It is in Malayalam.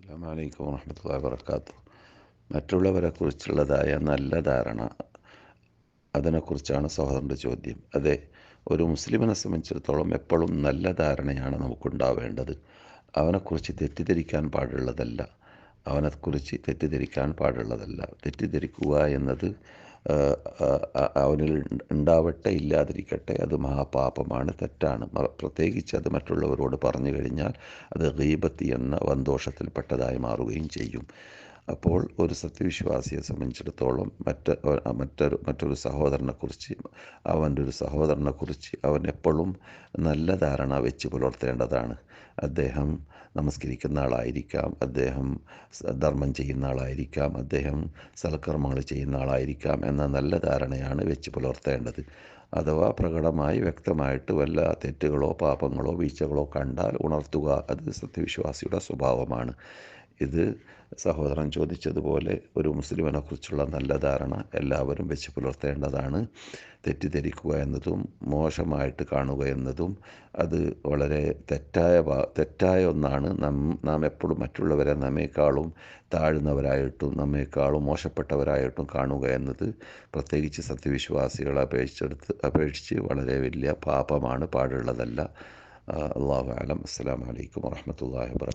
അസ്സാം വലൈക്കും വാഹമത്തല്ലാ വർക്കാത്തു മറ്റുള്ളവരെക്കുറിച്ചുള്ളതായ നല്ല ധാരണ അതിനെക്കുറിച്ചാണ് സഹോദരന്റെ ചോദ്യം. അതെ ഒരു മുസ്ലിമിനെ സംബന്ധിച്ചിടത്തോളം എപ്പോഴും നല്ല ധാരണയാണ് നമുക്കുണ്ടാവേണ്ടത്. അവനെക്കുറിച്ച് തെറ്റിദ്ധരിക്കാൻ പാടുള്ളതല്ല. അവനെക്കുറിച്ച് തെറ്റിദ്ധരിക്കാൻ പാടുള്ളതല്ല. തെറ്റിദ്ധരിക്കുക എന്നത് അവനിൽ ഉണ്ടാവട്ടെ ഇല്ലാതിരിക്കട്ടെ അത് മഹാപാപമാണ് തെറ്റാണ്. പ്രത്യേകിച്ച് അത് മറ്റുള്ളവരോട് പറഞ്ഞു കഴിഞ്ഞാൽ അത് ഗീബത്തി എന്ന വന്തോഷത്തിൽപ്പെട്ടതായി മാറുകയും ചെയ്യും. അപ്പോൾ ഒരു സത്യവിശ്വാസിയെ സംബന്ധിച്ചിടത്തോളം മറ്റ് മറ്റൊരു മറ്റൊരു സഹോദരനെക്കുറിച്ച് അവന്റെ ഒരു സഹോദരനെക്കുറിച്ച് അവൻ എപ്പോഴും നല്ല ധാരണ വെച്ച് പുലർത്തേണ്ടതാണ്. അദ്ദേഹം നമസ്കരിക്കുന്ന ആളായിരിക്കാം അദ്ദേഹം ധർമ്മം ചെയ്യുന്ന ആളായിരിക്കാം അദ്ദേഹം സൽക്കർമ്മങ്ങൾ ചെയ്യുന്ന ആളായിരിക്കാം എന്ന നല്ല ധാരണയാണ് വെച്ച് പുലർത്തേണ്ടത്. അഥവാ പ്രകടമായി വ്യക്തമായിട്ട് വല്ല തെറ്റുകളോ പാപങ്ങളോ വീഴ്ചകളോ കണ്ടാൽ ഉണർത്തുക അത് സത്യവിശ്വാസിയുടെ സ്വഭാവമാണ്. ഇത് സഹോദരൻ ചോദിച്ചതുപോലെ ഒരു മുസ്ലിമിനെ കുറിച്ചുള്ള നല്ല ധാരണ എല്ലാവരും വെച്ച് പുലർത്തേണ്ടതാണ്. തെറ്റിദ്ധരിക്കുക എന്നതും മോശമായിട്ട് കാണുക എന്നതും അത് വളരെ തെറ്റായ തെറ്റായ ഒന്നാണ്. നാം നാം എപ്പോഴും മറ്റുള്ളവരെ നമ്മേക്കാളും താഴ്ന്നവരായിട്ടും നമ്മേക്കാളും മോശപ്പെട്ടവരായിട്ടും കാണുക എന്നത് പ്രത്യേകിച്ച് സത്യവിശ്വാസികളെ അപേക്ഷിച്ചെടുത്ത് അപേക്ഷിച്ച് വളരെ വലിയ പാപമാണ് പാടുള്ളതല്ല. അള്ളാഹു അലം. അസ്സാം വലൈക്കും വാഹമത്തല്ലാ വാ